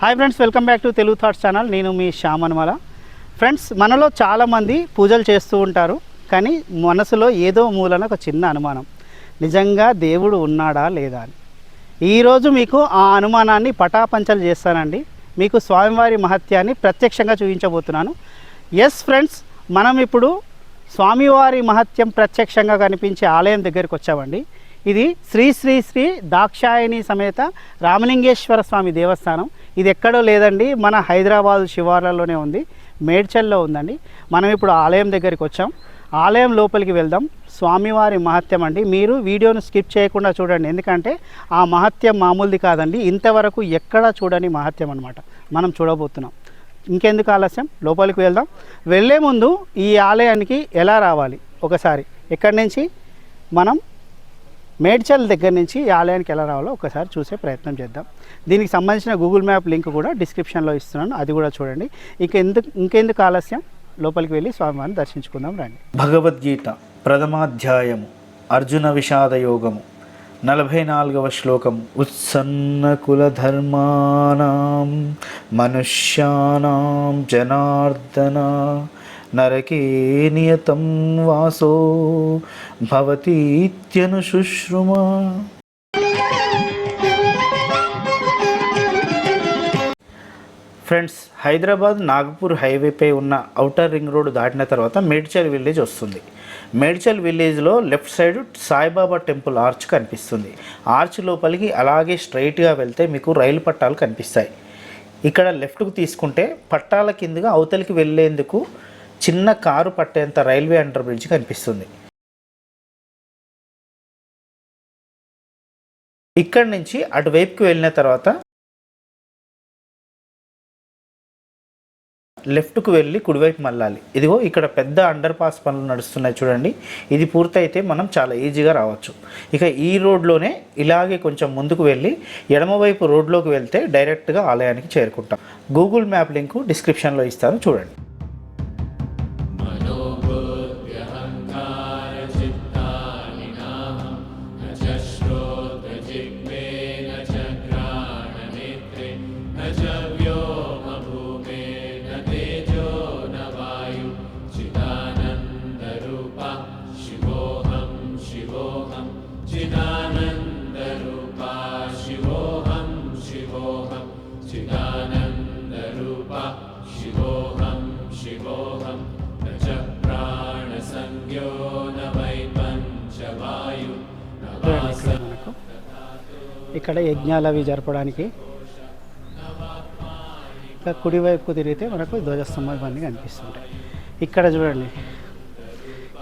Hi friends welcome back to Telugu thoughts channel నేను మీ శ్యామన్మల friends మనలో చాలామంది పూజలు చేస్తూ ఉంటారు కానీ మనసులో ఏదో మూలన ఒక చిన్న అనుమానం. నిజంగా దేవుడు ఉన్నాడా లేదా అని. ఈరోజు మీకు ఆ అనుమానాన్ని పటాపంచలు చేస్తానండి. మీకు స్వామివారి మహత్యాన్ని ప్రత్యక్షంగా చూపించబోతున్నాను. ఎస్ ఫ్రెండ్స్ మనం ఇప్పుడు స్వామివారి మహత్యం ప్రత్యక్షంగా కనిపించే ఆలయం దగ్గరికి వచ్చామండి. ఇది శ్రీ శ్రీ శ్రీ దాక్షాయణి సమేత రామలింగేశ్వర స్వామి దేవస్థానం. ఇది ఎక్కడో లేదండి మన హైదరాబాద్ శివార్లలోనే ఉంది మేడ్చల్లో ఉందండి. మనం ఇప్పుడు ఆలయం దగ్గరికి వచ్చాం. ఆలయం లోపలికి వెళ్దాం. స్వామివారి మహత్యం అండి. మీరు వీడియోను స్కిప్ చేయకుండా చూడండి. ఎందుకంటే ఆ మహత్యం మామూలుది కాదండి. ఇంతవరకు ఎక్కడా చూడని మహత్యం అనమాట మనం చూడబోతున్నాం. ఇంకెందుకు ఆలస్యం? లోపలికి వెళ్దాం. వెళ్ళే ముందు ఈ ఆలయానికి ఎలా రావాలి? ఒకసారి. ఎక్కడి నుంచి? మనం మేడ్చల్ దగ్గర నుంచి ఈ ఆలయానికి ఎలా రావాలో ఒకసారి చూసే ప్రయత్నం చేద్దాం. దీనికి సంబంధించిన గూగుల్ మ్యాప్ లింక్ కూడా డిస్క్రిప్షన్లో ఇస్తున్నాను. అది కూడా చూడండి. ఇక ఎందుకు ఇంకెందుకు ఆలస్యం? లోపలికి వెళ్ళి స్వామివారిని దర్శించుకుందాం రండి. భగవద్గీత ప్రథమాధ్యాయము అర్జున విషాద యోగము నలభై నాలుగవ శ్లోకం ఉత్సన్న కుల ధర్మానాం మనుష్యానాం జనార్దన నరకే నియతం వాసో భవతీత్యనుశుశ్రుమా ఫ్రెండ్స్ హైదరాబాద్ నాగపూర్ హైవేపై ఉన్న ఔటర్ రింగ్ రోడ్ దాటిన తర్వాత మేడ్చల్ విలేజ్ వస్తుంది. మేడ్చల్ విలేజ్లో left side Saibaba temple arch కనిపిస్తుంది. ఆర్చ్ లోపలికి అలాగే స్ట్రైట్గా వెళ్తే మీకు రైలు పట్టాలు కనిపిస్తాయి. ఇక్కడ లెఫ్ట్కు తీసుకుంటే పట్టాల కిందగా అవతలికి వెళ్ళేందుకు చిన్న కారు పట్టేంత రైల్వే అండర్ బ్రిడ్జ్ కనిపిస్తుంది. ఇక్కడి నుంచి అటువైపుకి వెళ్ళిన తర్వాత లెఫ్ట్కు వెళ్ళి కుడివైపు మళ్ళాలి. ఇదిగో ఇక్కడ పెద్ద అండర్ పాస్ పనులు నడుస్తున్నాయి చూడండి. ఇది పూర్తయితే మనం చాలా ఈజీగా రావచ్చు. ఇక ఈ రోడ్లోనే ఇలాగే కొంచెం ముందుకు వెళ్ళి ఎడమవైపు రోడ్లోకి వెళ్తే డైరెక్ట్గా ఆలయానికి చేరుకుంటాం. గూగుల్ మ్యాప్ లింకు డిస్క్రిప్షన్లో ఇస్తాను చూడండి. చూడండి ఇక్కడ మనకు ఇక్కడ యజ్ఞాలు అవి జరపడానికి ఇంకా కుడివైపుకు తిరిగితే మనకు ధ్వజస్తంభం ఇవన్నీ కనిపిస్తుంటాయి. ఇక్కడ చూడండి.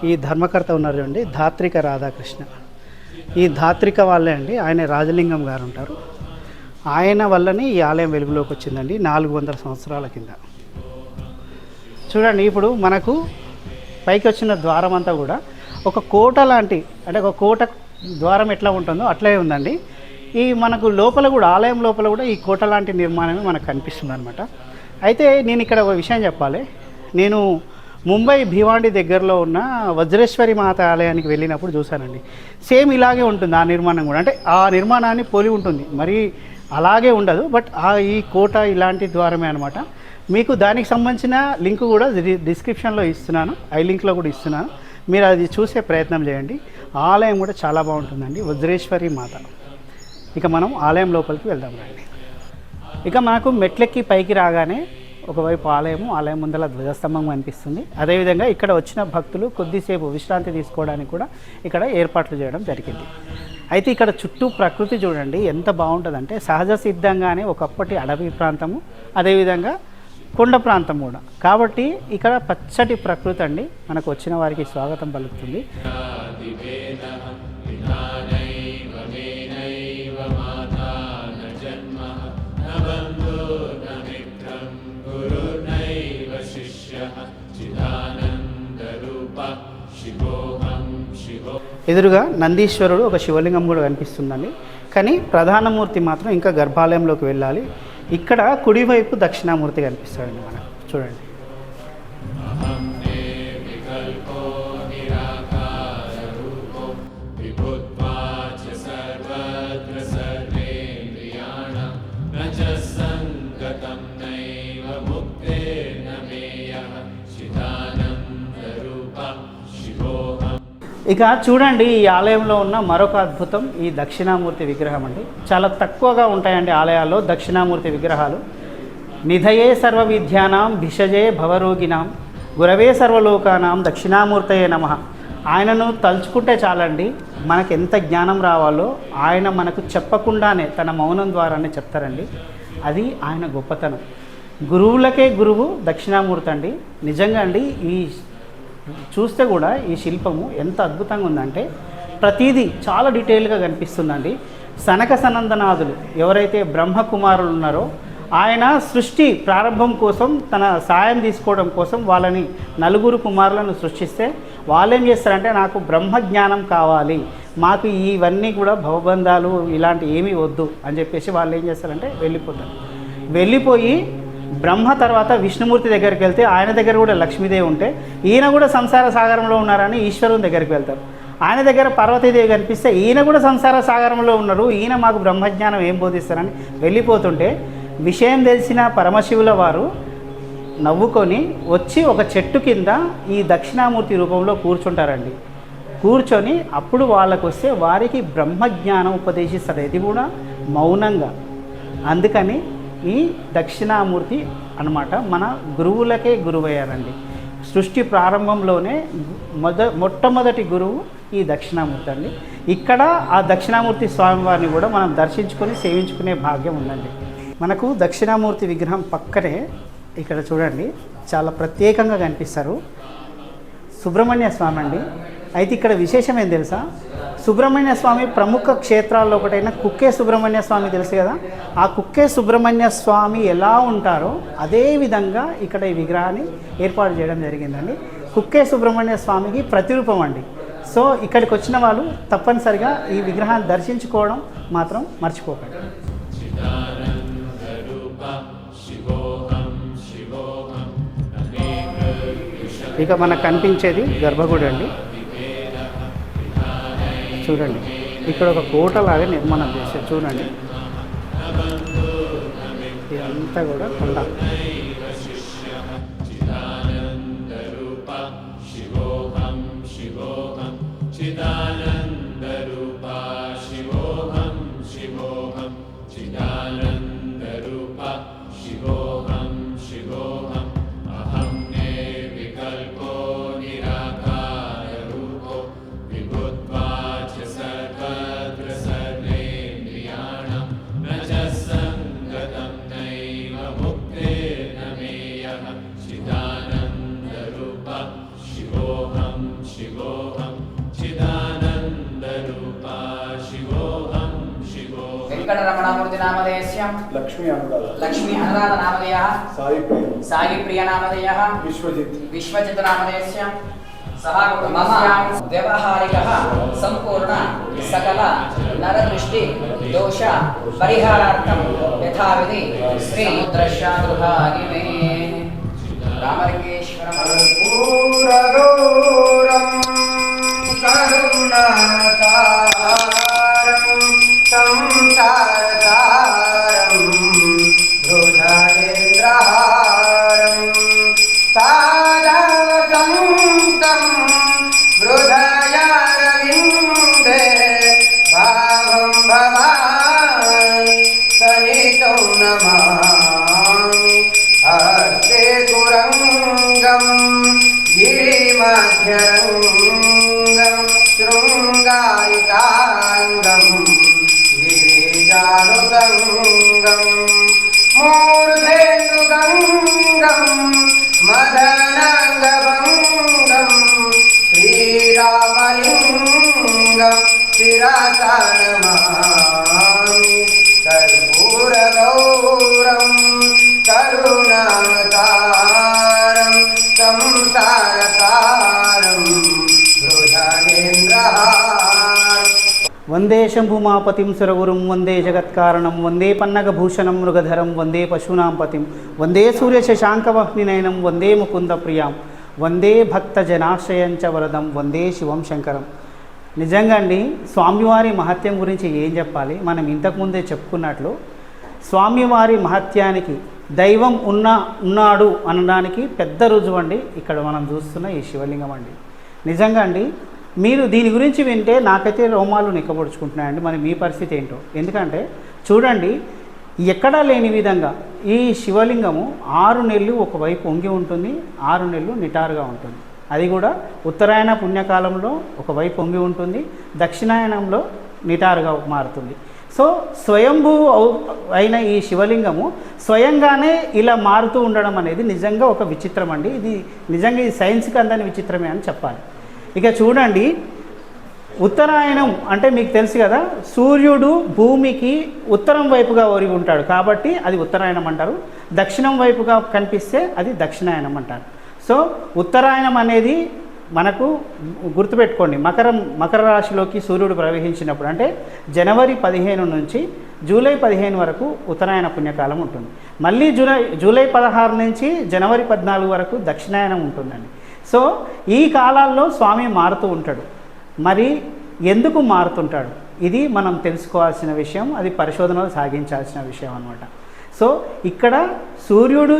ఈ ధర్మకర్త ఉన్నారు చూడండి ధాత్రిక రాధాకృష్ణ. ఈ ధాత్రిక వాళ్ళే అండి ఆయన రాజలింగం గారు ఉంటారు. ఆయన వల్లనే ఈ ఆలయం వెలుగులోకి వచ్చిందండి నాలుగు వందల సంవత్సరాల కింద. చూడండి ఇప్పుడు మనకు పైకి వచ్చిన ద్వారం అంతా కూడా ఒక కోట లాంటి అంటే ఒక కోట ద్వారం ఎట్లా ఉంటుందో అట్లే ఉందండి. ఈ మనకు లోపల కూడా ఆలయం లోపల కూడా ఈ కోట లాంటి నిర్మాణమే మనకు కనిపిస్తుంది అనమాట అయితే నేను ఇక్కడ ఒక విషయం చెప్పాలి. నేను ముంబై భివాండి దగ్గరలో ఉన్న వజ్రేశ్వరి మాత ఆలయానికి వెళ్ళినప్పుడు చూశానండి. సేమ్ ఇలాగే ఉంటుంది ఆ నిర్మాణం కూడా. అంటే ఆ నిర్మాణాన్ని పోలి ఉంటుంది. మరి అలాగే ఉండదు బట్ ఆ ఈ కోట ఇలాంటి ద్వారమే అనమాట మీకు దానికి సంబంధించిన లింక్ కూడా డిస్క్రిప్షన్లో ఇస్తున్నాను. ఐ లింక్లో కూడా ఇస్తున్నాను. మీరు అది చూసే ప్రయత్నం చేయండి. ఆలయం కూడా చాలా బాగుంటుందండి. వజ్రేశ్వరి మాత. ఇక మనం ఆలయం లోపలికి వెళ్దాం రండి. ఇక మనకు మెట్లెక్కి పైకి రాగానే ఒకవైపు ఆలయము ఆలయం ముందల ధ్వజస్తంభం కనిపిస్తుంది. అదేవిధంగా ఇక్కడ వచ్చిన భక్తులు కొద్దిసేపు విశ్రాంతి తీసుకోవడానికి కూడా ఇక్కడ ఏర్పాట్లు చేయడం జరిగింది. అయితే ఇక్కడ చుట్టూ ప్రకృతి చూడండి ఎంత బాగుంటుందంటే సహజ సిద్ధంగానే ఒకప్పటి అడవి ప్రాంతము అదేవిధంగా కొండ ప్రాంతం కూడా. కాబట్టి ఇక్కడ పచ్చటి ప్రకృతి అండి. మనకు వచ్చిన వారికి స్వాగతం పలుకుతుంది. ఎదురుగా నందీశ్వరుడు ఒక శివలింగం కూడా కనిపిస్తుందండి. కానీ ప్రధానమూర్తి మాత్రం ఇంకా గర్భాలయంలోకి వెళ్ళాలి. ఇక్కడ కుడివైపు దక్షిణామూర్తి కనిపిస్తాడండి మనకు. చూడండి. ఇక చూడండి ఈ ఆలయంలో ఉన్న మరొక అద్భుతం ఈ దక్షిణామూర్తి విగ్రహం అండి. చాలా తక్కువగా ఉంటాయండి ఆలయాల్లో దక్షిణామూర్తి విగ్రహాలు. నిధయే సర్వ విద్యానాం భిషజే భవరోగినాం గురవే సర్వలోకానాం దక్షిణామూర్తయే నమ. ఆయనను తలుచుకుంటే చాలండి మనకు ఎంత జ్ఞానం రావాలో ఆయన మనకు చెప్పకుండానే తన మౌనం ద్వారానే చెప్తారండి. అది ఆయన గొప్పతనం. గురువులకే గురువు దక్షిణామూర్తి అండి నిజంగా అండి ఈ చూస్తే కూడా ఈ శిల్పము ఎంత అద్భుతంగా ఉందంటే ప్రతిదీ చాలా డీటెయిల్గా కనిపిస్తుందండి. సనక సనందనాథులు ఎవరైతే బ్రహ్మకుమారులు ఉన్నారో ఆయన సృష్టి ప్రారంభం కోసం తన సాయం తీసుకోవడం కోసం వాళ్ళని నలుగురు కుమారులను సృష్టిస్తే వాళ్ళు ఏం చేస్తారంటే నాకు బ్రహ్మ జ్ఞానం కావాలి మాకు ఇవన్నీ కూడా భవబంధాలు ఇలాంటి ఏమీ వద్దు అని చెప్పేసి వాళ్ళు ఏం చేస్తారంటే వెళ్ళిపోతారు. వెళ్ళిపోయి బ్రహ్మ తర్వాత విష్ణుమూర్తి దగ్గరికి వెళ్తే ఆయన దగ్గర కూడా లక్ష్మీదేవి ఉంటే ఈయన కూడా సంసార సాగరంలో ఉన్నారని ఈశ్వరుని దగ్గరికి వెళ్తారు. ఆయన దగ్గర పార్వతీదేవి కనిపిస్తే ఈయన కూడా సంసార సాగరంలో ఉన్నారు. ఈయన మాకు బ్రహ్మజ్ఞానం ఏం బోధిస్తారని వెళ్ళిపోతుంటే విషయం తెలిసిన పరమశివుల వారు నవ్వుకొని వచ్చి ఒక చెట్టు కింద ఈ దక్షిణామూర్తి రూపంలో కూర్చుంటారండి. కూర్చొని అప్పుడు వాళ్ళకు వస్తే వారికి బ్రహ్మజ్ఞానం ఉపదేశిస్తారు. ఇది కూడా మౌనంగా. అందుకని ఈ దక్షిణామూర్తి అన్నమాట. మన గురువులకే గురువయ్యారండి. సృష్టి ప్రారంభంలోనే మొద మొట్టమొదటి గురువు ఈ దక్షిణామూర్తి అండి. ఇక్కడ ఆ దక్షిణామూర్తి స్వామివారిని కూడా మనం దర్శించుకొని సేవించుకునే భాగ్యం ఉందండి. మనకు దక్షిణామూర్తి విగ్రహం పక్కనే ఇక్కడ చూడండి చాలా ప్రత్యేకంగా కనిపిస్తారు. సుబ్రహ్మణ్య స్వామి అండి. అయితే ఇక్కడ విశేషం ఏం తెలుసా? సుబ్రహ్మణ్య స్వామి ప్రముఖ క్షేత్రాల్లో ఒకటైన కుక్కే సుబ్రహ్మణ్య స్వామి తెలుసు కదా? ఆ కుక్కే సుబ్రహ్మణ్య స్వామి ఎలా ఉంటారో అదే విధంగా ఇక్కడ ఈ విగ్రహాన్ని ఏర్పాటు చేయడం జరిగిందండి. కుక్కే సుబ్రహ్మణ్య స్వామికి ప్రతిరూపం అండి. సో ఇక్కడికి వచ్చిన వాళ్ళు తప్పనిసరిగా ఈ విగ్రహాన్ని దర్శించుకోవడం మాత్రం మర్చిపోకండి. ఇక మనకు కనిపించేది గర్భగుడి అండి. చూడండి. ఇక్కడ ఒక కోటలాగా నిర్మాణం చేశారు. చూడండి. ఇదంతా కూడా కొండ. చిదానందరూప శివోహం శివోహం చిదా विषयं लक्ष्मी अनुराधा लक्ष्मी अनुराधा नामधेयः सायिप्रिय सायिप्रिय नामधेयः विश्वजित् विश्वजित् नामधेयस्य मम व्यवहारिकः सम्पूर्ण सकल नरदृष्टि दोष परिहारार्थं यथाविधि श्रीदृशागृहागिने रामलिङ्गेश्वरं करुणाता। గిరిజానుతంగం మూర్ధేందుగంగం మదనంగభంగం శ్రీరామలింగం శిరాసనమామి కర్పూరగౌరం కరుణాతారం వందే శంభుమాపతిం సురగురుం వందే జగత్కారణం వందే పన్నగభూషణం మృగధరం వందే పశునాంపతిం వందే సూర్య శశాంకవహ్నినయనం వందే ముకుంద ప్రియాం వందే భక్త జనాశ్రయంచ వరదం వందే శివం శంకరం. నిజంగా అండి స్వామివారి మహత్యం గురించి ఏం చెప్పాలి? మనం ఇంతకుముందే చెప్పుకున్నట్లు స్వామివారి మహత్యానికి దైవం ఉన్న ఉన్నాడు అనడానికి పెద్ద రుజువు అండి ఇక్కడ మనం చూస్తున్న ఈ శివలింగం అండి. నిజంగా అండి మీరు దీని గురించి వింటే నాకైతే రోమాలు నిక్కబడుచుకుంటున్నాయండి. మరి మీ పరిస్థితి ఏంటో? ఎందుకంటే చూడండి ఎక్కడా లేని విధంగా ఈ శివలింగము ఆరు నెలలు ఒకవైపు వంగి ఉంటుంది ఆరు నెలలు నిటారుగా ఉంటుంది. అది కూడా ఉత్తరాయణ పుణ్యకాలంలో ఒకవైపు వంగి ఉంటుంది దక్షిణాయనంలో నిటారుగా మారుతుంది. సో స్వయంభూ అవు- అయిన ఈ శివలింగము స్వయంగానే ఇలా మారుతూ ఉండడం అనేది నిజంగా ఒక విచిత్రం అండి ఇది నిజంగా ఇది సైన్స్కి అందని విచిత్రమే అని చెప్పాలి. ఇక చూడండి ఉత్తరాయణం అంటే మీకు తెలుసు కదా సూర్యుడు భూమికి ఉత్తరం వైపుగా ఒరిగి ఉంటాడు కాబట్టి అది ఉత్తరాయణం అంటారు. దక్షిణం వైపుగా కనిపిస్తే అది దక్షిణాయనం అంటారు. సో ఉత్తరాయణం అనేది మనకు గుర్తుపెట్టుకోండి మకరం మకర రాశిలోకి సూర్యుడు ప్రవహించినప్పుడు అంటే జనవరి పదిహేను నుంచి జూలై పదిహేను వరకు ఉత్తరాయణ పుణ్యకాలం ఉంటుంది. మళ్ళీ జూలై జూలై పదహారు నుంచి జనవరి పద్నాలుగు వరకు దక్షిణాయనం ఉంటుందండి. సో ఈ కాలాల్లో స్వామి మారుతూ ఉంటాడు. మరి ఎందుకు మారుతుంటాడు? ఇది మనం తెలుసుకోవాల్సిన విషయం అది పరిశోధనలు సాగించాల్సిన విషయం అనమాట సో ఇక్కడ సూర్యుడు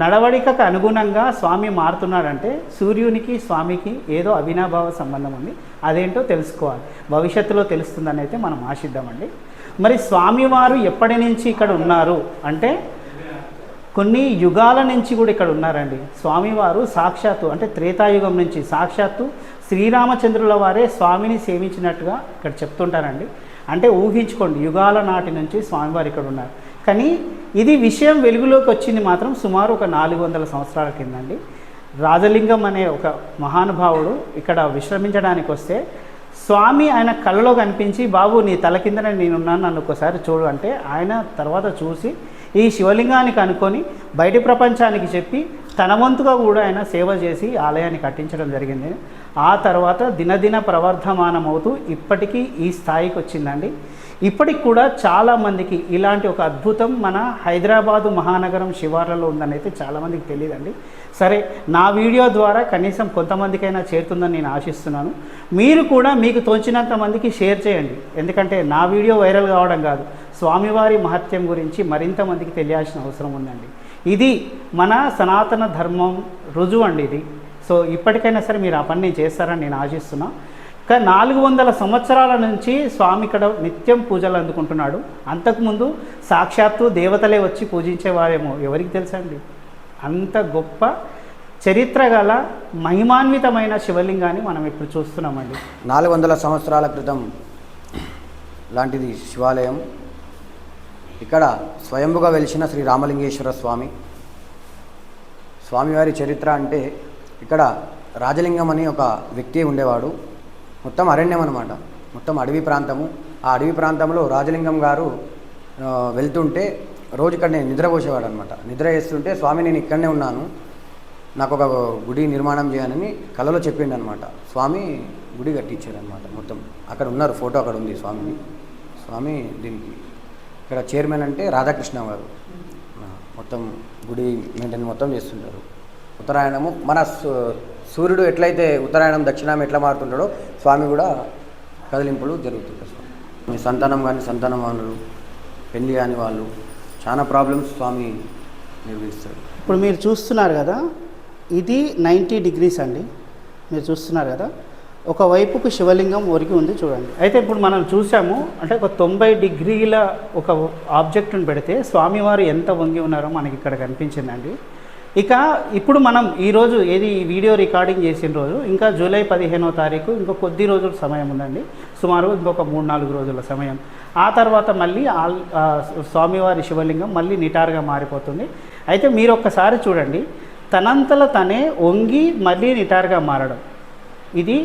నడవడికకు అనుగుణంగా స్వామి మారుతున్నాడంటే సూర్యునికి స్వామికి ఏదో అవినాభావ సంబంధం ఉంది. అదేంటో తెలుసుకోవాలి. భవిష్యత్తులో తెలుస్తుందని అయితే మనం ఆశిద్దామండి. మరి స్వామివారు ఎప్పటి నుంచి ఇక్కడ ఉన్నారు? అంటే కొన్ని యుగాల నుంచి కూడా ఇక్కడ ఉన్నారండి. స్వామివారు సాక్షాత్తు అంటే త్రేతాయుగం నుంచి సాక్షాత్తు శ్రీరామచంద్రుల వారే స్వామిని సేవించినట్టుగా ఇక్కడ చెప్తుంటారండి. అంటే ఊహించుకోండి యుగాల నాటి నుంచి స్వామివారు ఇక్కడ ఉన్నారు. కానీ ఇది విషయం వెలుగులోకి వచ్చింది మాత్రం సుమారు ఒక నాలుగు వందల సంవత్సరాల కిందండి. రాజలింగం అనే ఒక మహానుభావుడు ఇక్కడ విశ్రమించడానికి వస్తే స్వామి ఆయన కళ్ళలో కనిపించి బాబు నీ తల కిందనే నేనున్నాను నన్ను ఒకసారి చూడు అంటే ఆయన తర్వాత చూసి ఈ శివలింగానికి అనుకొని బయటి ప్రపంచానికి చెప్పి తన వంతుగా కూడా ఆయన సేవ చేసి ఆలయాన్ని కట్టించడం జరిగింది. ఆ తర్వాత దినదిన ప్రవర్ధమానం అవుతూ ఇప్పటికీ ఈ స్థాయికి వచ్చిందండి. ఇప్పటికి కూడా చాలామందికి ఇలాంటి ఒక అద్భుతం మన హైదరాబాదు మహానగరం శివార్లలో ఉందని అయితే చాలామందికి తెలియదండి. సరే నా వీడియో ద్వారా కనీసం కొంతమందికైనా చేరుతుందని నేను ఆశిస్తున్నాను. మీరు కూడా మీకు తోచినంత మందికి షేర్ చేయండి. ఎందుకంటే నా వీడియో వైరల్ కావడం కాదు. స్వామివారి మహత్యం గురించి మరింత మందికి తెలియాల్సిన అవసరం ఉందండి. ఇది మన సనాతన ధర్మం రుజువు అండి ఇది. సో ఇప్పటికైనా సరే మీరు ఆ పని నేను చేస్తారని నేను ఆశిస్తున్నా. కానీ నాలుగు వందల సంవత్సరాల నుంచి స్వామి ఇక్కడ నిత్యం పూజలు అందుకుంటున్నాడు. అంతకుముందు సాక్షాత్తు దేవతలే వచ్చి పూజించేవారేమో ఎవరికి తెలుసండి అంత గొప్ప చరిత్ర గల మహిమాన్వితమైన శివలింగాన్ని మనం ఇప్పుడు చూస్తున్నామండి. నాలుగు వందల సంవత్సరాల క్రితం లాంటిది శివాలయం. ఇక్కడ స్వయంభుగా వెలిసిన శ్రీ రామలింగేశ్వర స్వామి. స్వామివారి చరిత్ర అంటే ఇక్కడ రాజలింగం అని ఒక వ్యక్తి ఉండేవాడు. మొత్తం అరణ్యం అనమాట మొత్తం అడవి ప్రాంతము. ఆ అడవి ప్రాంతంలో రాజలింగం గారు వెళ్తుంటే రోజు ఇక్కడ నేను నిద్రపోసేవాడు అనమాట నిద్ర చేస్తుంటే స్వామి నేను ఇక్కడనే ఉన్నాను. నాకు ఒక గుడి నిర్మాణం చేయాలని కలలో చెప్పిండు అనమాట స్వామి గుడి కట్టించారనమాట మొత్తం. అక్కడ ఉన్నారు ఫోటో అక్కడ ఉంది స్వామిని స్వామి దీనికి ఇక్కడ చైర్మన్ అంటే రాధాకృష్ణ గారు. మొత్తం గుడి మెయింటైన్ మొత్తం చేస్తుంటారు. ఉత్తరాయణము మన సూ- సూర్యుడు ఎట్లయితే ఉత్తరాయణం దక్షిణాయం ఎట్లా మారుతుంటాడో స్వామి కూడా కదిలింపులు జరుగుతుంటారు స్వామి. మీ సంతానం కానీ సంతానం వాళ్ళు పెళ్ళి కాని వాళ్ళు చాలా ప్రాబ్లమ్స్ స్వామి నిర్వహిస్తాడు ఇప్పుడు మీరు చూస్తున్నారు కదా ఇది నైంటీ డిగ్రీస్ అండి. మీరు చూస్తున్నారు కదా ఒక వైపుకు శివలింగం ఒరిగి ఉంది చూడండి. అయితే ఇప్పుడు మనం చూసాము అంటే ఒక తొంభై డిగ్రీల ఒక ఆబ్జెక్ట్ను పెడితే స్వామివారు ఎంత వంగి ఉన్నారో మనకి ఇక్కడ కనిపించిందండి. ఇక ఇప్పుడు మనం ఈరోజు ఏది వీడియో రికార్డింగ్ చేసిన రోజు ఇంకా జూలై పదిహేనో తారీఖు ఇంకో కొద్ది రోజుల సమయం ఉందండి. సుమారు ఇంకొక మూడు నాలుగు రోజుల సమయం. ఆ తర్వాత మళ్ళీ ఆల్ స్వామివారి శివలింగం మళ్ళీ నిటారుగా మారిపోతుంది. అయితే మీరు ఒక్కసారి చూడండి తనంతల తనే వంగి మళ్ళీ నిటారుగా మారడం. ఇది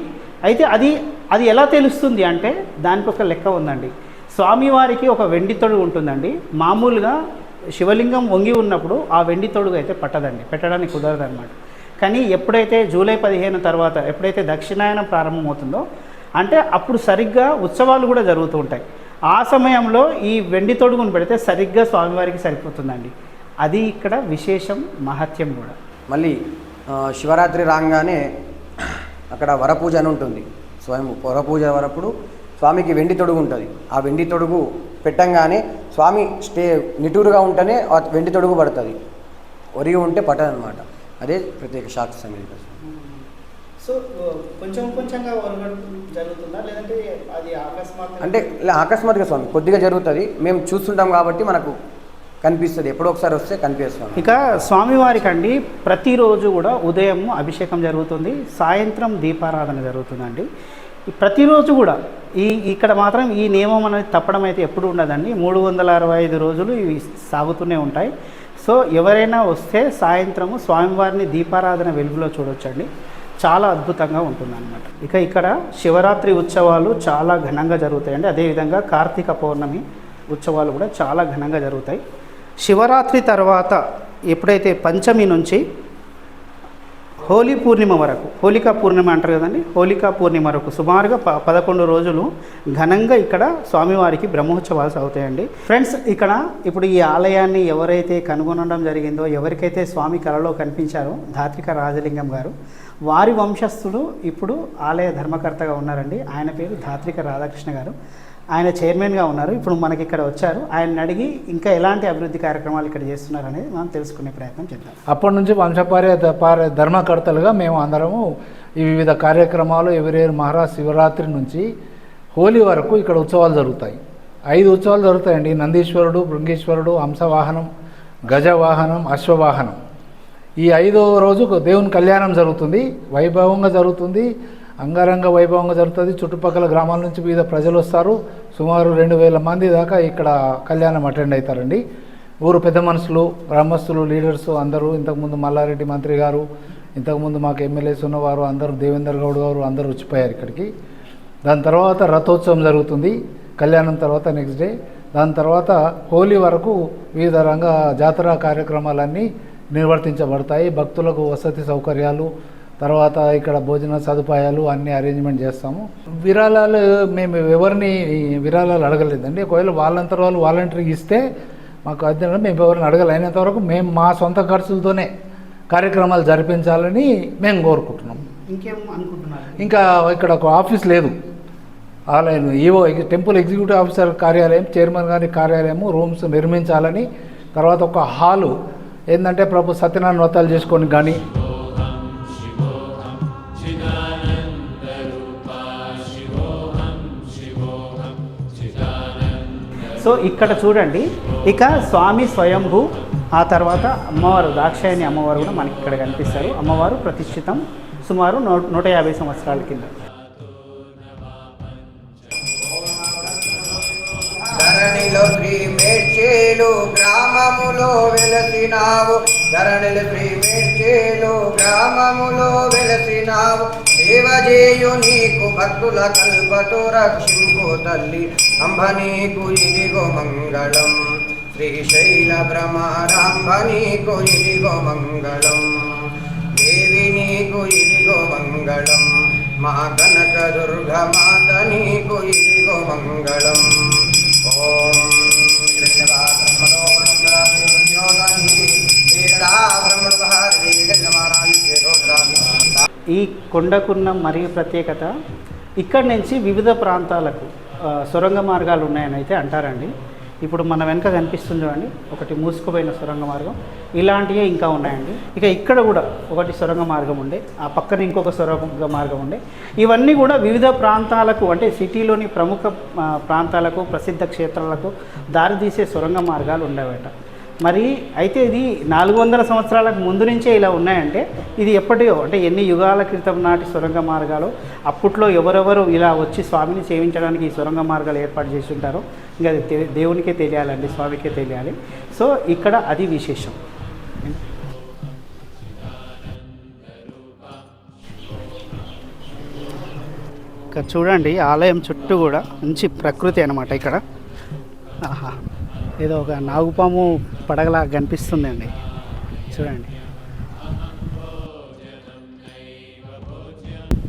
అయితే అది అది ఎలా తెలుస్తుంది అంటే దానికి ఒక లెక్క ఉందండి. స్వామివారికి ఒక వెండి తొడుగు ఉంటుందండి. మామూలుగా శివలింగం వంగి ఉన్నప్పుడు ఆ వెండి తొడుగు అయితే పట్టదండి. పెట్టడానికి కుదరదన్నమాట. కానీ ఎప్పుడైతే జూలై పదిహేను తర్వాత ఎప్పుడైతే దక్షిణాయనం ప్రారంభమవుతుందో అంటే అప్పుడు సరిగ్గా ఉత్సవాలు కూడా జరుగుతూ ఉంటాయి. ఆ సమయంలో ఈ వెండి తొడుగును పెడితే సరిగ్గా స్వామివారికి సరిపోతుందండి. అది ఇక్కడ విశేషం మహత్యం కూడా. మళ్ళీ శివరాత్రి రాగానే అక్కడ వరపూజ అని ఉంటుంది. స్వయం వరపూజ వరప్పుడు స్వామికి వెండి తొడుగు ఉంటుంది. ఆ వెండి తొడుగు పెట్టంగానే స్వామి స్టే నిటూరుగా ఉంటేనే ఆ వెండి తొడుగు పడుతుంది. ఒరిగి ఉంటే పట్టదనమాట అదే ప్రత్యేక శాస్త్ర సంగీత సో కొంచెం కొంచెంగా ఒరగడం జరుగుతుందా? లేదంటే అది అకస్మాత్ అంటే ఇలా అకస్మాత్తుగా స్వామి కొద్దిగా జరుగుతుంది. మేము చూస్తుంటాం కాబట్టి మనకు కనిపిస్తుంది. ఎప్పుడో ఒకసారి వస్తే కనిపిస్తుంది. ఇక స్వామివారికి అండి ప్రతిరోజు కూడా ఉదయం అభిషేకం జరుగుతుంది సాయంత్రం దీపారాధన జరుగుతుందండి. ప్రతిరోజు కూడా ఈ ఇక్కడ మాత్రం ఈ నియమం అనేది తప్పడం అయితే ఎప్పుడు ఉండదండి. మూడు వందల అరవై ఐదు రోజులు ఇవి సాగుతూనే ఉంటాయి. సో ఎవరైనా వస్తే సాయంత్రము స్వామివారిని దీపారాధన వెలుగులో చూడొచ్చండి. చాలా అద్భుతంగా ఉంటుందన్నమాట. ఇక ఇక్కడ శివరాత్రి ఉత్సవాలు చాలా ఘనంగా జరుగుతాయండి. అదేవిధంగా కార్తీక పౌర్ణమి ఉత్సవాలు కూడా చాలా ఘనంగా జరుగుతాయి. శివరాత్రి తర్వాత ఎప్పుడైతే పంచమి నుంచి హోలీ పూర్ణిమ వరకు హోలికా పూర్ణిమ అంటారు కదండి హోలికా పూర్ణిమ వరకు సుమారుగా ప పదకొండు రోజులు ఘనంగా ఇక్కడ స్వామివారికి బ్రహ్మోత్సవాలు సాగుతాయండి. ఫ్రెండ్స్ ఇక్కడ ఇప్పుడు ఈ ఆలయాన్ని ఎవరైతే కనుగొనడం జరిగిందో ఎవరికైతే స్వామి కళలో కనిపించారో ధాత్రిక రాజలింగం గారు వారి వంశస్థుడు ఇప్పుడు ఆలయ ధర్మకర్తగా ఉన్నారండి. ఆయన పేరు ధాత్రిక రాధాకృష్ణ గారు. ఆయన చైర్మన్గా ఉన్నారు. ఇప్పుడు మనకి ఇక్కడ వచ్చారు. ఆయన అడిగి ఇంకా ఎలాంటి అభివృద్ధి కార్యక్రమాలు ఇక్కడ చేస్తున్నారు అనేది మనం తెలుసుకునే ప్రయత్నం చేద్దాం. అప్పటి నుంచి వంశపార్య పార్య ధర్మకర్తలుగా మేము అందరము ఈ వివిధ కార్యక్రమాలు ఎవరి మహారాజ్ శివరాత్రి నుంచి హోలీ వరకు ఇక్కడ ఉత్సవాలు జరుగుతాయి. ఐదు ఉత్సవాలు జరుగుతాయండి. నందీశ్వరుడు బృంగేశ్వరుడు హంసవాహనం గజవాహనం అశ్వవాహనం. ఈ ఐదో రోజు దేవుని కళ్యాణం జరుగుతుంది. వైభవంగా జరుగుతుంది. అంగరంగ వైభవంగా జరుగుతుంది. చుట్టుపక్కల గ్రామాల నుంచి వివిధ ప్రజలు వస్తారు. సుమారు రెండు వేల మంది దాకా ఇక్కడ కళ్యాణం అటెండ్ అవుతారండి. ఊరు పెద్ద మనుషులు గ్రామస్తులు లీడర్స్ అందరూ ఇంతకుముందు మల్లారెడ్డి మంత్రి గారు ఇంతకుముందు మాకు ఎమ్మెల్యేస్ ఉన్నవారు అందరూ దేవేందర్ గౌడ్ గారు అందరూ వచ్చిపోయారు ఇక్కడికి. దాని తర్వాత రథోత్సవం జరుగుతుంది. కళ్యాణం తర్వాత నెక్స్ట్ డే. దాని తర్వాత హోలీ వరకు వివిధ రంగ జాతర కార్యక్రమాలన్నీ నిర్వర్తించబడతాయి. భక్తులకు వసతి సౌకర్యాలు తర్వాత ఇక్కడ భోజన సదుపాయాలు అన్ని అరేంజ్మెంట్ చేస్తాము. విరాళాలు మేము ఎవరిని విరాళాలు అడగలేదండి. ఒకవేళ వాళ్ళంతా వాళ్ళు వాలంటీర్కి ఇస్తే మాకు అది మేము ఎవరిని అడగలేనంత వరకు మేము మా సొంత ఖర్చులతోనే కార్యక్రమాలు జరిపించాలని మేము కోరుకుంటున్నాం. ఇంకేం అనుకుంటున్నారు? ఇంకా ఇక్కడ ఒక ఆఫీస్ లేదు. ఆలయం ఈవో టెంపుల్ ఎగ్జిక్యూటివ్ ఆఫీసర్ కార్యాలయం చైర్మన్ గారి కార్యాలయము రూమ్స్ నిర్మించాలని తర్వాత ఒక హాలు. ఏంటంటే ప్రభు సత్యనారాయణ వ్రతాలు చేసుకొని కానీ సో ఇక్కడ చూడండి. ఇక స్వామి స్వయంభూ ఆ తర్వాత అమ్మవారు దాక్షాయణి అమ్మవారు కూడా మనకి ఇక్కడ కనిపిస్తారు. అమ్మవారు ప్రతిష్ఠితం సుమారు నూ నూట యాభై సంవత్సరాల కింద. మేడ్చేలు గ్రామములో వెలసినావు. ధరణిలో శ్రీ మేడ్చేలు గ్రామములో వెలసినావు. దేవజేయు నీకు భక్తుల కల్పతో రక్షింపు తల్లి. అంబ నీకు ఇదిగో మంగళం. శ్రీశైల భ్రమరాంబ నీకు ఇదిగో మంగళం. దేవి నీకు ఇదిగో మంగళం. మా కనక దుర్గ మాత నీకు ఇదిగో మంగళం. ఓం ఈ కొండకున్న మరియు ప్రత్యేకత ఇక్కడి నుంచి వివిధ ప్రాంతాలకు సొరంగ మార్గాలు ఉన్నాయని అయితే అంటారండి. ఇప్పుడు మన వెనక కనిపిస్తుంది చూడండి. ఒకటి మూసుకుపోయిన సొరంగ మార్గం. ఇలాంటివే ఇంకా ఉన్నాయండి. ఇక ఇక్కడ కూడా ఒకటి సొరంగ మార్గం ఉండే ఆ పక్కన ఇంకొక సొరంగ మార్గం ఉండే ఇవన్నీ కూడా వివిధ ప్రాంతాలకు అంటే సిటీలోని ప్రముఖ ప్రాంతాలకు ప్రసిద్ధ క్షేత్రాలకు దారితీసే సొరంగ మార్గాలు ఉండేవట. మరి అయితే ఇది నాలుగు వందల సంవత్సరాలకు ముందు నుంచే ఇలా ఉన్నాయంటే ఇది ఎప్పటియో అంటే ఎన్ని యుగాల క్రితం నాటి సొరంగ మార్గాలు అప్పట్లో ఎవరెవరు ఇలా వచ్చి స్వామిని సేవించడానికి ఈ సొరంగ మార్గాలు ఏర్పాటు చేసి ఉంటారో ఇంకా అది దేవునికే తెలియాలండి స్వామికే తెలియాలి. సో ఇక్కడ అది విశేషం. ఇక్కడ చూడండి ఆలయం చుట్టూ కూడా మంచి ప్రకృతి అనమాట ఇక్కడ. ఆహా. ఏదో ఒక నాగుపాము పడగలా కనిపిస్తుందండి. చూడండి.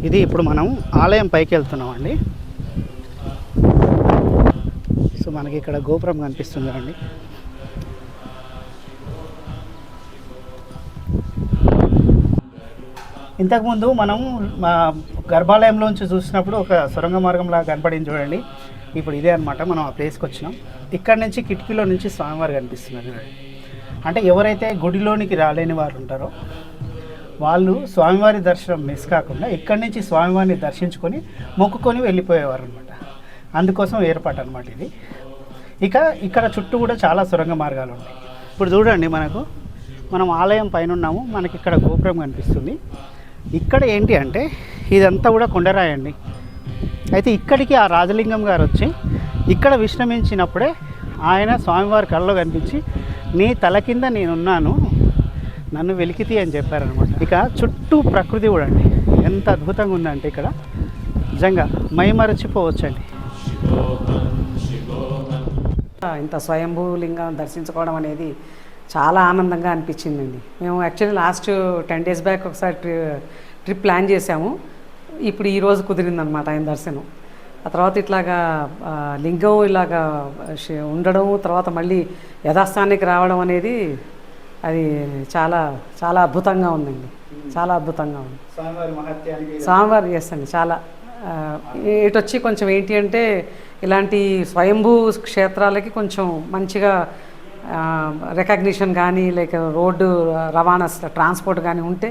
ఇది ఇప్పుడు మనం ఆలయం పైకి వెళ్తున్నాం అండి సో మనకి ఇక్కడ గోపురం కనిపిస్తుంది అండి ఇంతకుముందు మనం మా గర్భాలయంలోంచి చూసినప్పుడు ఒక సొరంగ మార్గంలా కనపడింది చూడండి. ఇప్పుడు ఇదే అనమాట మనం ఆ ప్లేస్కి వచ్చినాం. ఇక్కడ నుంచి కిటికీలో నుంచి స్వామివారు కనిపిస్తున్నారు. అంటే ఎవరైతే గుడిలోనికి రాలేని వారు ఉంటారో వాళ్ళు స్వామివారి దర్శనం మిస్ కాకుండా ఇక్కడి నుంచి స్వామివారిని దర్శించుకొని మొక్కుకొని వెళ్ళిపోయేవారు అనమాట అందుకోసం ఏర్పాటు అనమాట ఇది. ఇక ఇక్కడ చుట్టూ కూడా చాలా సొరంగ మార్గాలు ఉన్నాయి ఇప్పుడు చూడండి మనకు మనం ఆలయం పైన ఉన్నాము మనకి ఇక్కడ గోపురం కనిపిస్తుంది. ఇక్కడ ఏంటి అంటే ఇదంతా కూడా కొండరాయండి. అయితే ఇక్కడికి ఆ రాజలింగం గారు వచ్చి ఇక్కడ విశ్రమించినప్పుడే ఆయన స్వామివారి కళ్ళలో కనిపించి నీ తల కింద నేనున్నాను నన్ను వెలికితి అని చెప్పారనమాట ఇక చుట్టూ ప్రకృతి కూడా అండి. ఎంత అద్భుతంగా ఉందంటే ఇక్కడ. నిజంగా మైమరచిపోవచ్చండి ఇంత స్వయంభూ లింగం దర్శించుకోవడం అనేది చాలా ఆనందంగా అనిపించిందండి. మేము actually last ten days back ఒకసారి ట్రిప్ ట్రిప్ ప్లాన్ చేసాము ఇప్పుడు ఈ రోజు కుదిరిందనమాట ఆయన దర్శనం. ఆ తర్వాత ఇట్లాగా లింగం ఇలాగా ఉండడం తర్వాత మళ్ళీ యథాస్థానానికి రావడం అనేది అది చాలా చాలా అద్భుతంగా ఉందండి. చాలా అద్భుతంగా ఉంది. స్వామివారి స్వామివారి చేస్తాండి చాలా ఇటు వచ్చి కొంచెం ఏంటి అంటే ఇలాంటి స్వయంభూ క్షేత్రాలకి కొంచెం మంచిగా రికగ్నిషన్ కానీ లేక రోడ్డు రవాణా ట్రాన్స్పోర్ట్ కానీ ఉంటే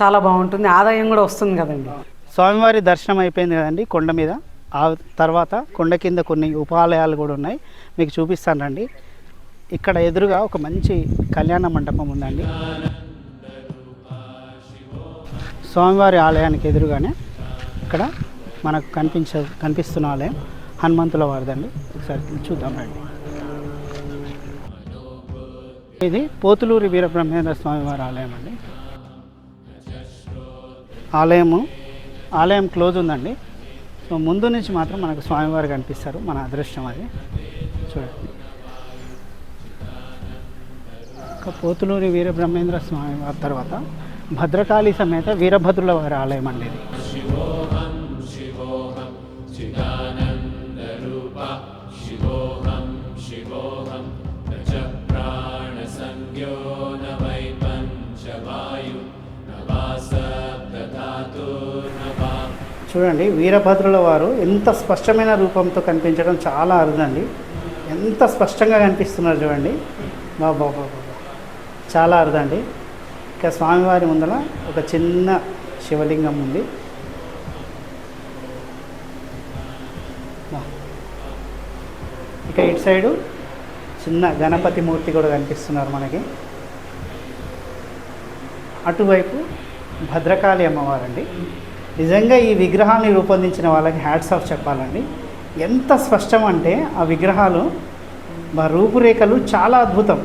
చాలా బాగుంటుంది. ఆదాయం కూడా వస్తుంది కదండి. స్వామివారి దర్శనం అయిపోయింది కదండి కొండ మీద. ఆ తర్వాత కొండ కింద కొన్ని ఉపాలయాలు కూడా ఉన్నాయి. మీకు చూపిస్తాను రండి. ఇక్కడ ఎదురుగా ఒక మంచి కళ్యాణ మండపం ఉందండి. స్వామివారి ఆలయానికి ఎదురుగానే ఇక్కడ మనకు కనిపించ కనిపిస్తున్న ఆలయం హనుమంతుల వారిదండి. ఒకసారి చూద్దాం రండి. ఇది పోతులూరి వీరబ్రహ్మేంద్ర స్వామివారి ఆలయం అండి. ఆలయము ఆలయం క్లోజ్ ఉందండి. సో ముందు నుంచి మాత్రం మనకు స్వామివారు కనిపిస్తారు. మన అదృష్టం అది. చూడండి. ఒక పోతులూరి వీరబ్రహ్మేంద్ర స్వామి వారి తర్వాత భద్రకాళి సమేత వీరభద్రుల వారి ఆలయం అండి ఇది. చూడండి వీరభద్రుల వారు ఎంత స్పష్టమైన రూపంతో కనిపించడం చాలా అరుదండి. ఎంత స్పష్టంగా కనిపిస్తున్నారు చూడండి. బాబా బాబా బాబా చాలా అరుదండి. ఇక స్వామివారి ముందర ఒక చిన్న శివలింగం ఉంది. ఇక ఇటు సైడు చిన్న గణపతి మూర్తి కూడా కనిపిస్తున్నారు మనకి. అటువైపు భద్రకాళి అమ్మవారండి. నిజంగా ఈ విగ్రహాన్ని రూపొందించిన వాళ్ళకి హ్యాట్స్ ఆఫ్ చెప్పాలండి. ఎంత స్పష్టం అంటే ఆ విగ్రహాలు మా రూపురేఖలు చాలా అద్భుతం.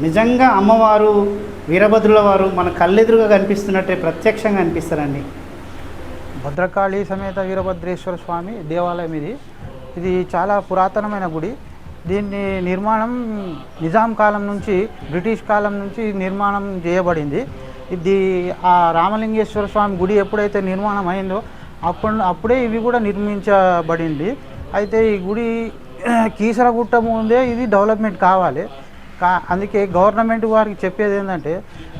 నిజంగా అమ్మవారు వీరభద్రుల వారు మన కళ్ళెదురుగా కనిపిస్తున్నట్టే ప్రత్యక్షంగా అనిపిస్తారండి. భద్రకాళి సమేత వీరభద్రేశ్వర స్వామి దేవాలయం ఇది. ఇది చాలా పురాతనమైన గుడి. దీన్ని నిర్మాణం నిజాం కాలం నుంచి బ్రిటిష్ కాలం నుంచి నిర్మాణం చేయబడింది. ఇది ఆ రామలింగేశ్వర స్వామి గుడి ఎప్పుడైతే నిర్మాణం అయిందో అప్పుడు అప్పుడే ఇవి కూడా నిర్మించబడింది. అయితే ఈ గుడి కీసరగుట్ట ముందే ఇది డెవలప్మెంట్ కావాలి. కా అందుకే గవర్నమెంట్ వారికి చెప్పేది ఏంటంటే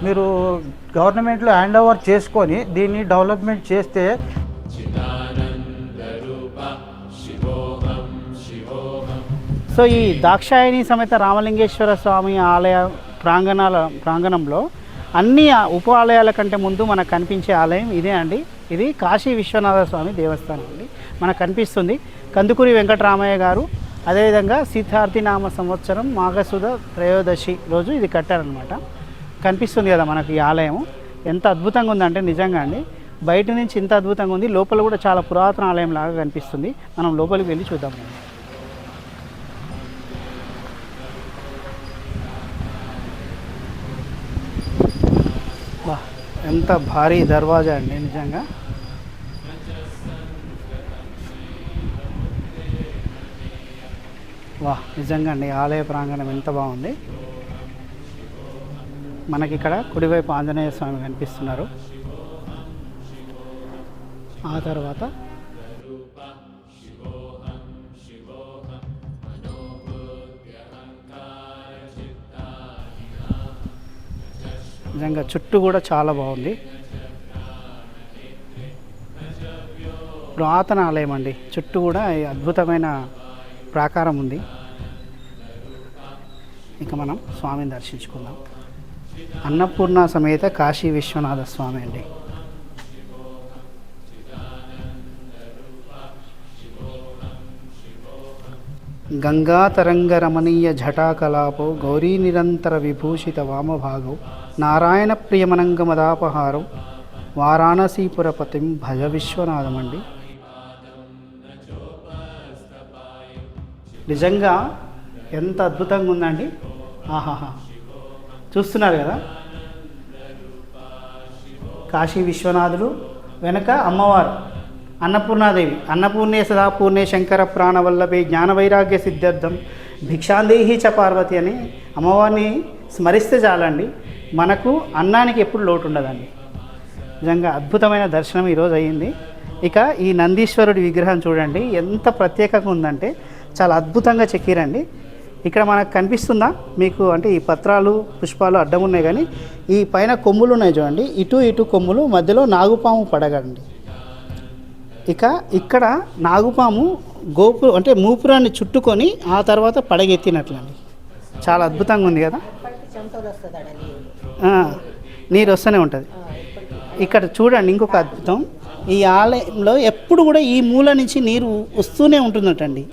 మీరు గవర్నమెంట్లో హ్యాండ్ ఓవర్ చేసుకొని దీన్ని డెవలప్మెంట్ చేస్తే సో ఈ దాక్షాయణి సమేత రామలింగేశ్వర స్వామి ఆలయ ప్రాంగణాల ప్రాంగణంలో అన్ని ఉపాలయాల ఉప ఆలయాల కంటే ముందు మనకు కనిపించే ఆలయం ఇదే అండి. ఇది కాశీ విశ్వనాథ స్వామి దేవస్థానం అండి. మనకు కనిపిస్తుంది కందుకూరి వెంకటరామయ్య గారు. అదేవిధంగా సిద్ధార్థినామ సంవత్సరం మాఘసుద త్రయోదశి రోజు ఇది కట్టారనమాట కనిపిస్తుంది కదా మనకు ఈ ఆలయం ఎంత అద్భుతంగా ఉందంటే నిజంగా అండి. బయట నుంచి ఇంత అద్భుతంగా ఉంది. లోపల కూడా చాలా పురాతన ఆలయం లాగా కనిపిస్తుంది. మనం లోపలికి వెళ్ళి చూద్దాం. ఎంత భారీ దర్వాజా అండి నిజంగా. వా నిజంగా అండి ఆలయ ప్రాంగణం ఎంత బాగుంది. మనకి ఇక్కడ కుడివైపు ఆంజనేయ స్వామి కనిపిస్తున్నారు. ఆ తర్వాత నిజంగా చుట్టూ కూడా చాలా బాగుంది. పురాతన ఆలయం అండి. చుట్టూ కూడా అద్భుతమైన ప్రాకారం ఉంది. ఇంకా మనం స్వామిని దర్శించుకుందాం. అన్నపూర్ణ సమేత కాశీ విశ్వనాథ స్వామి అండి. గంగా తరంగ రమణీయ జటాకలాపో గౌరీ నిరంతర విభూషిత వామభాగో నారాయణ ప్రియమనంగమదాపహారం వారాణసీపురపతిం భజ విశ్వనాథం అండి నిజంగా ఎంత అద్భుతంగా ఉందండి ఆహాహా. చూస్తున్నారు కదా? కాశీ విశ్వనాథుడు వెనక అమ్మవారు అన్నపూర్ణాదేవి అన్నపూర్ణే సదా పూర్ణే శంకర ప్రాణవల్లభే జ్ఞాన వైరాగ్య సిద్ధార్థం భిక్షాందేహి చ పార్వతి అని అమ్మవారిని స్మరిస్తే చాలండి. మనకు అన్నానికి ఎప్పుడు లోటు ఉండదండి నిజంగా అద్భుతమైన దర్శనం ఈరోజు అయ్యింది. ఇక ఈ నందీశ్వరుడి విగ్రహం చూడండి ఎంత ప్రత్యేకంగా ఉందంటే చాలా అద్భుతంగా చెక్కిరండి. ఇక్కడ మనకు కనిపిస్తుందా? మీకు అంటే ఈ పత్రాలు పుష్పాలు అడ్డం ఉన్నాయి కానీ ఈ పైన కొమ్ములు ఉన్నాయి చూడండి. ఇటు ఇటు కొమ్ములు మధ్యలో నాగుపాము పడగండి. ఇక ఇక్కడ నాగుపాము గోపు అంటే మూపురాన్ని చుట్టుకొని ఆ తర్వాత పడగెత్తినట్లండి. చాలా అద్భుతంగా ఉంది కదా? నీరు వస్తూనే ఉంటుంది. ఇక్కడ చూడండి ఇంకొక అద్భుతం. ఈ ఆలయంలో ఎప్పుడు కూడా ఈ మూల నుంచి నీరు వస్తూనే ఉంటుందటండి.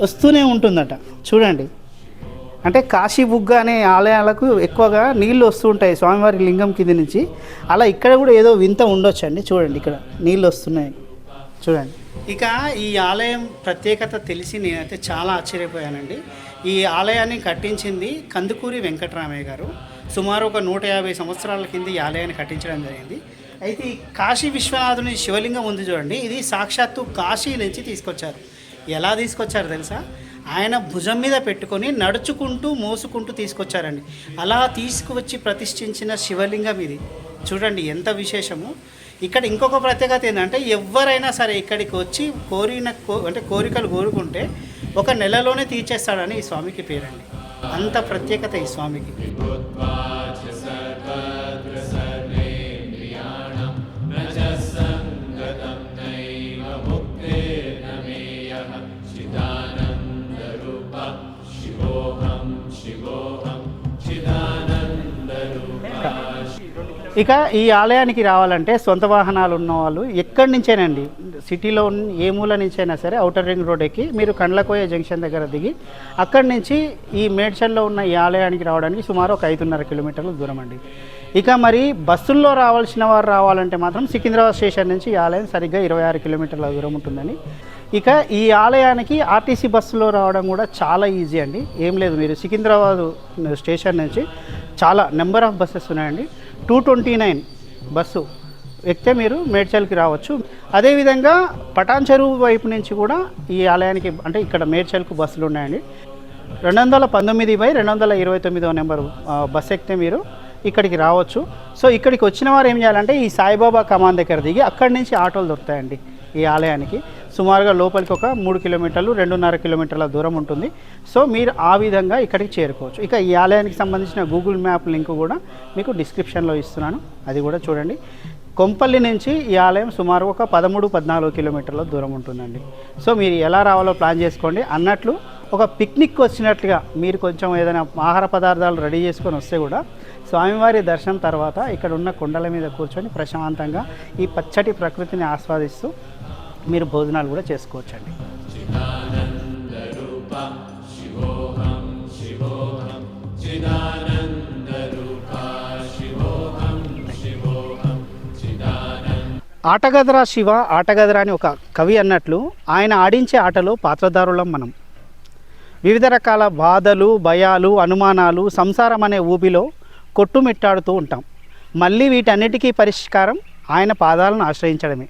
వస్తూనే ఉంటుందట. చూడండి. అంటే కాశీ బుగ్గ అనే ఆలయాలకు ఎక్కువగా నీళ్ళు వస్తూ ఉంటాయి స్వామివారి లింగం కింద నుంచి. అలా ఇక్కడ కూడా ఏదో వింత ఉండొచ్చండి. చూడండి ఇక్కడ నీళ్ళు వస్తున్నాయి. చూడండి. ఇక ఈ ఆలయం ప్రత్యేకత తెలిసి నేనైతే చాలా ఆశ్చర్యపోయానండి. ఈ ఆలయాన్ని కట్టించింది కందుకూరి వెంకటరామయ్య గారు. సుమారు ఒక నూట యాభై సంవత్సరాల కింద ఈ ఆలయాన్ని కట్టించడం జరిగింది. అయితే ఈ కాశీ విశ్వనాథుని శివలింగం ఉంది చూడండి. ఇది సాక్షాత్తు కాశీ నుంచి తీసుకొచ్చారు. ఎలా తీసుకొచ్చారు తెలుసా? ఆయన భుజం మీద పెట్టుకొని నడుచుకుంటూ మోసుకుంటూ తీసుకొచ్చారండి. అలా తీసుకువచ్చి ప్రతిష్ఠించిన శివలింగం ఇది. చూడండి ఎంత విశేషము. ఇక్కడ ఇంకొక ప్రత్యేకత ఏంటంటే ఎవరైనా సరే ఇక్కడికి వచ్చి కోరిన కో అంటే కోరికలు కోరుకుంటే ఒక నెలలోనే తీర్చేస్తాడని ఈ స్వామికి పేరండి. అంత ప్రత్యేకత ఈ స్వామికి. Bye. ఇక ఈ ఆలయానికి రావాలంటే సొంత వాహనాలు ఉన్న వాళ్ళు ఎక్కడి నుంచేనండి? సిటీలో ఏ మూల నుంచైనా సరే అవుటర్ రింగ్ రోడ్ ఎక్కి మీరు కండ్లకోయ జంక్షన్ దగ్గర దిగి అక్కడి నుంచి ఈ మేడ్చల్లో ఉన్న ఈ ఆలయానికి రావడానికి సుమారు ఒక ఐదున్నర కిలోమీటర్ల దూరం అండి. ఇక మరి బస్సుల్లో రావాల్సిన వారు రావాలంటే మాత్రం సికింద్రాబాద్ స్టేషన్ నుంచి ఈ ఆలయం సరిగ్గా ఇరవై ఆరు కిలోమీటర్ల దూరం ఉంటుందని ఇక ఈ ఆలయానికి ఆర్టీసీ బస్సులో రావడం కూడా చాలా ఈజీ అండి. ఏం లేదు మీరు సికింద్రాబాద్ స్టేషన్ నుంచి చాలా నెంబర్ ఆఫ్ బస్సెస్ ఉన్నాయండి. టూ ట్వంటీ నైన్ బస్సు ఎక్కితే మీరు మేడ్చల్కి రావచ్చు. అదేవిధంగా పటాన్ చెరువు వైపు నుంచి కూడా ఈ ఆలయానికి అంటే ఇక్కడ మేడ్చల్కు బస్సులు ఉన్నాయండి. రెండు వందల పంతొమ్మిది బై రెండు వందల ఇరవై తొమ్మిదో నెంబర్ బస్ ఎక్కితే మీరు ఇక్కడికి రావచ్చు. సో ఇక్కడికి వచ్చిన వారు ఏం చేయాలంటే ఈ సాయిబాబా కమాన్ దగ్గర దిగి అక్కడి నుంచి ఆటోలు దొరుకుతాయండి ఈ ఆలయానికి. సుమారుగా లోపలికి ఒక మూడు కిలోమీటర్లు రెండున్నర కిలోమీటర్ల దూరం ఉంటుంది. సో మీరు ఆ విధంగా ఇక్కడికి చేరుకోవచ్చు. ఇక ఈ ఆలయానికి సంబంధించిన గూగుల్ మ్యాప్ లింక్ కూడా మీకు డిస్క్రిప్షన్లో ఇస్తున్నాను. అది కూడా చూడండి. కొంపల్లి నుంచి ఈ ఆలయం సుమారు ఒక పదమూడు పద్నాలుగు కిలోమీటర్ల దూరం ఉంటుందండి. సో మీరు ఎలా రావాలో ప్లాన్ చేసుకోండి. అన్నట్లు ఒక పిక్నిక్ వచ్చినట్లుగా మీరు కొంచెం ఏదైనా ఆహార పదార్థాలు రెడీ చేసుకొని వస్తే కూడా స్వామివారి దర్శనం తర్వాత ఇక్కడ ఉన్న కొండల మీద కూర్చొని ప్రశాంతంగా ఈ పచ్చటి ప్రకృతిని ఆస్వాదిస్తూ మీరు భోజనాలు కూడా చేసుకోవచ్చండి. ఆటగదరా శివ ఆటగదరా అని ఒక కవి అన్నట్లు ఆయన ఆడించే ఆటలో పాత్రధారులం మనం. వివిధ రకాల బాధలు భయాలు అనుమానాలు సంసారం అనే ఊబిలో కొట్టుమిట్టాడుతూ ఉంటాం. మళ్ళీ వీటన్నిటికీ పరిష్కారం ఆయన పాదాలను ఆశ్రయించడమే.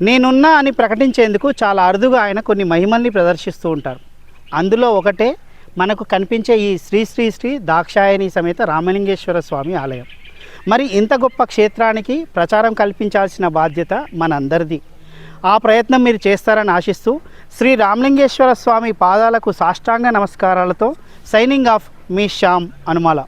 నేనున్నా అని ప్రకటించేందుకు చాలా అరుదుగా ఆయన కొన్ని మహిమల్ని ప్రదర్శిస్తూ ఉంటారు. అందులో ఒకటే మనకు కనిపించే ఈ శ్రీ శ్రీ శ్రీ దాక్షాయణి సమేత రామలింగేశ్వర స్వామి ఆలయం. మరి ఇంత గొప్ప క్షేత్రానికి ప్రచారం కల్పించాల్సిన బాధ్యత మనందరిది. ఆ ప్రయత్నం మీరు చేస్తారని ఆశిస్తూ శ్రీ రామలింగేశ్వర స్వామి పాదాలకు సాష్టాంగ నమస్కారాలతో సైనింగ్ ఆఫ్ మీ శ్యామ్ అనుమాల.